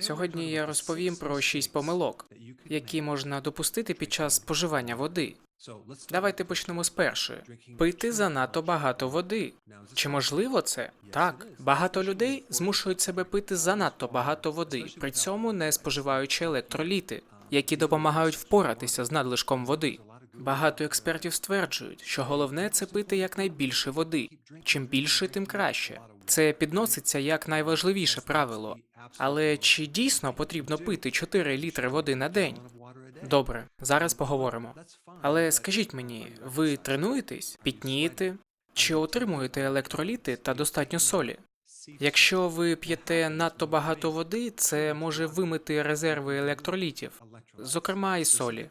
Сьогодні я розповім про шість помилок, які можна допустити під час споживання води. Давайте почнемо з першої: пити занадто багато води. Чи можливо це? Так, багато людей змушують себе пити занадто багато води, при цьому не споживаючи електроліти, які допомагають впоратися з надлишком води. Багато експертів стверджують, що головне це пити якнайбільше води. Чим більше, тим краще. Це підноситься як найважливіше правило. Але чи дійсно потрібно пити 4 літри води на день? Добре, зараз поговоримо. Але скажіть мені, ви тренуєтесь, пітнієте чи отримуєте електроліти та достатньо солі? Якщо ви п'єте надто багато води, це може вимити резерви електролітів, зокрема і солі,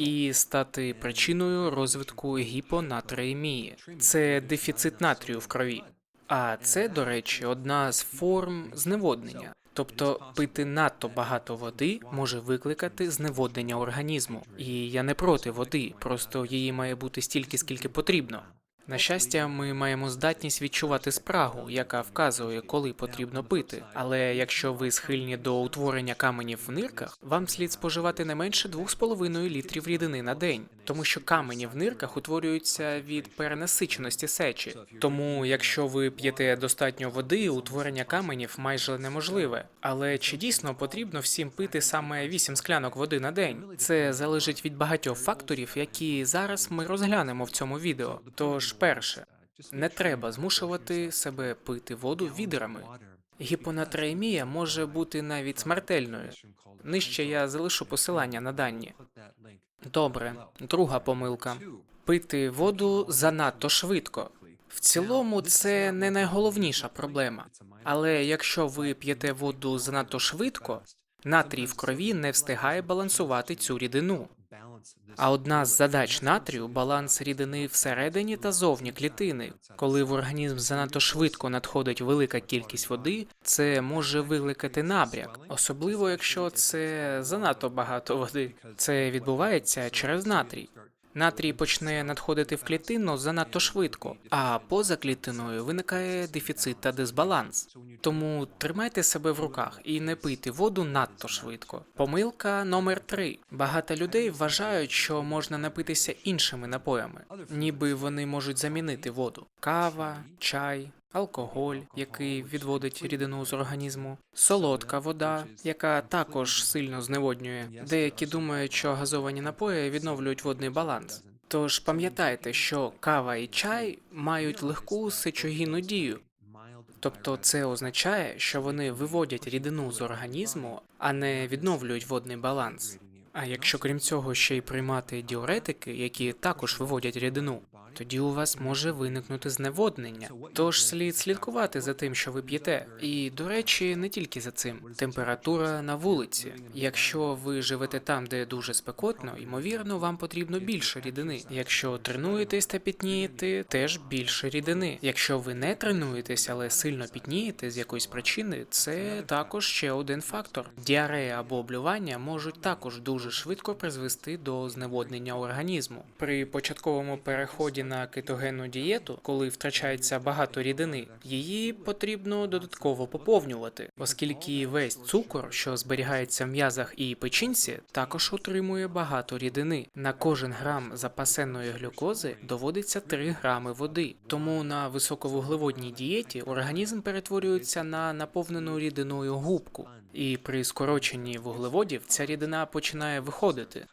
і стати причиною розвитку гіпонатреемії. Це дефіцит натрію в крові. А це, до речі, одна з форм зневоднення. Тобто пити надто багато води може викликати зневоднення організму. І я не проти води, просто її має бути стільки, скільки потрібно. На щастя, ми маємо здатність відчувати спрагу, яка вказує, коли потрібно пити. Але якщо ви схильні до утворення каменів в нирках, вам слід споживати не менше 2,5 літрів рідини на день, тому що камені в нирках утворюються від перенасиченості сечі. Тому, якщо ви п'єте достатньо води, утворення каменів майже неможливе. Але чи дійсно потрібно всім пити саме 8 склянок води на день? Це залежить від багатьох факторів, які зараз ми розглянемо в цьому відео. Тож, перше, не треба змушувати себе пити воду відрами. Гіпонатреемія може бути навіть смертельною. Нижче я залишу посилання на дані. Добре, друга помилка: пити воду занадто швидко. В цілому, це не найголовніша проблема. Але якщо ви п'єте воду занадто швидко, натрій в крові не встигає балансувати цю рідину. А одна з задач натрію баланс рідини всередині та зовні клітини. Коли в організм занадто швидко надходить велика кількість води, це може викликати набряк, особливо якщо це занадто багато води. Це відбувається через натрій. Натрій почне надходити в клітину занадто швидко, а поза клітиною виникає дефіцит та дисбаланс. Тому тримайте себе в руках і не пийте воду надто швидко. Помилка номер три: багато людей вважають, що можна напитися іншими напоями, ніби вони можуть замінити воду: кава, чай. Алкоголь, який відводить рідину з організму, солодка вода, яка також сильно зневоднює. Деякі думають, що газовані напої відновлюють водний баланс. Тож пам'ятайте, що кава і чай мають легку сечогінну дію, тобто це означає, що вони виводять рідину з організму, а не відновлюють водний баланс. А якщо крім цього ще й приймати діуретики, які також виводять рідину, тоді у вас може виникнути зневоднення. Тож слід слідкувати за тим, що ви п'єте. І до речі, не тільки за цим. Температура на вулиці. Якщо ви живете там, де дуже спекотно, ймовірно, вам потрібно більше рідини. Якщо тренуєтесь та пітнієте, теж більше рідини. Якщо ви не тренуєтесь, але сильно пітнієте з якоїсь причини, це також ще один фактор. Діарея або облювання можуть також дуже швидко призвести до зневоднення організму. При початковому переході на кетогенну дієту, коли втрачається багато рідини, її потрібно додатково поповнювати, оскільки весь цукор, що зберігається в м'язах і печінці, також отримує багато рідини. На кожен грам запасеної глюкози доводиться 3 грами води. Тому на високовуглеводній дієті організм перетворюється на наповнену рідиною губку, і при скороченні вуглеводів ця рідина починає виходити.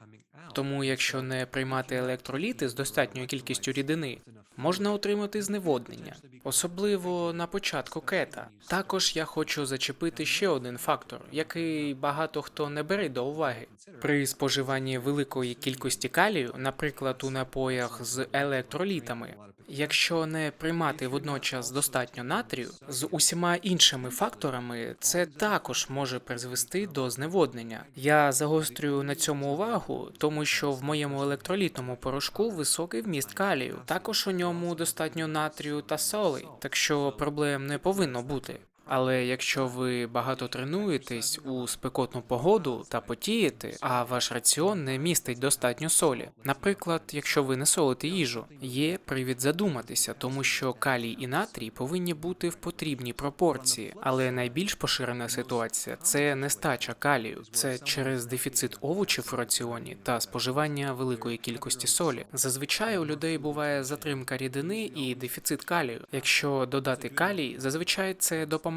Тому, якщо не приймати електроліти з достатньою кількістю рідини, можна отримати зневоднення, особливо на початку кета. Також я хочу зачепити ще один фактор, який багато хто не бере до уваги. При споживанні великої кількості калію, наприклад, у напоях з електролітами, якщо не приймати водночас достатньо натрію, з усіма іншими факторами це також може призвести до зневоднення. Я загострюю на цьому увагу, тому що в моєму електролітному порошку високий вміст калію. Також у ньому достатньо натрію та солей, так що проблем не повинно бути. Але якщо ви багато тренуєтесь у спекотну погоду та потієте, а ваш раціон не містить достатньо солі, наприклад, якщо ви не солите їжу, є привід задуматися, тому що калій і натрій повинні бути в потрібній пропорції. Але найбільш поширена ситуація це нестача калію, це через дефіцит овочів у раціоні та споживання великої кількості солі. Зазвичай у людей буває затримка рідини і дефіцит калію. Якщо додати калій, зазвичай це допомагає.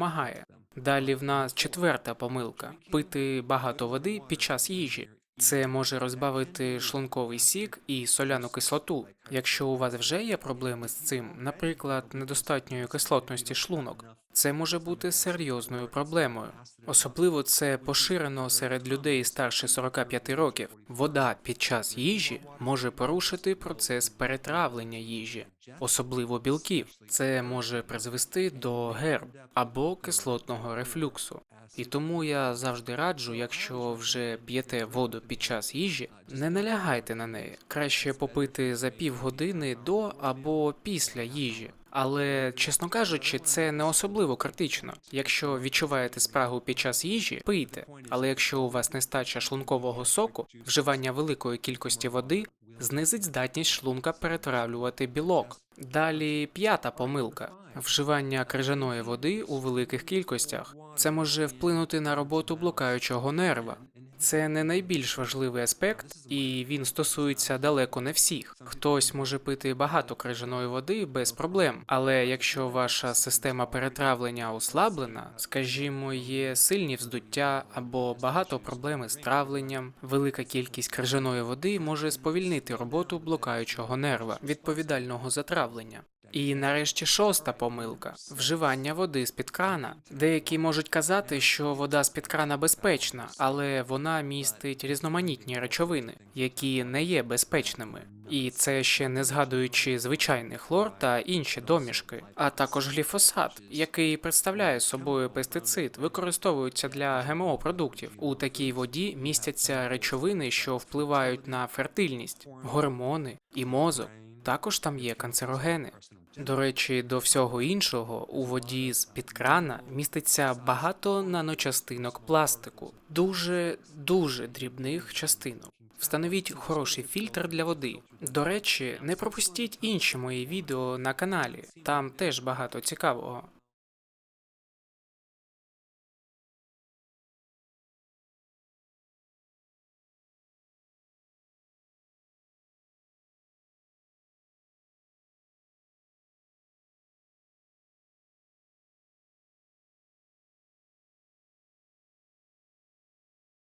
Далі в нас четверта помилка пити багато води під час їжі. Це може розбавити шлунковий сік і соляну кислоту. Якщо у вас вже є проблеми з цим, наприклад, недостатньої кислотності шлунок, це може бути серйозною проблемою. Особливо це поширено серед людей старше 45 років. Вода під час їжі може порушити процес перетравлення їжі, особливо білків. Це може призвести до герб або кислотного рефлюксу. І тому я завжди раджу, якщо вже п'єте воду під час їжі, не налягайте на неї. Краще попити за півгодини до або після їжі. Але, чесно кажучи, це не особливо критично. Якщо відчуваєте спрагу під час їжі, пийте. Але якщо у вас нестача шлункового соку, вживання великої кількості води знизить здатність шлунка перетравлювати білок. Далі п'ята помилка вживання крижаної води у великих кількостях. Це може вплинути на роботу блукаючого нерва. Це не найбільш важливий аспект, і він стосується далеко не всіх. Хтось може пити багато крижаної води без проблем, але якщо ваша система перетравлення ослаблена, скажімо, є сильні вздуття або багато проблем із травленням, велика кількість крижаної води може сповільнити роботу блукаючого нерва, відповідального за травлення. І нарешті шоста помилка вживання води з-під крана. Деякі можуть казати, що вода з-під крана безпечна, але вона містить різноманітні речовини, які не є безпечними. І це ще не згадуючи звичайний хлор та інші домішки, а також гліфосат, який представляє собою пестицид, використовується для ГМО продуктів. У такій воді містяться речовини, що впливають на фертильність, гормони і мозок. Також там є канцерогени. До речі, до всього іншого у воді з під крана міститься багато наночастинок пластику, дуже дуже дрібних частинок. Встановіть хороший фільтр для води. До речі, не пропустіть інші мої відео на каналі, там теж багато цікавого.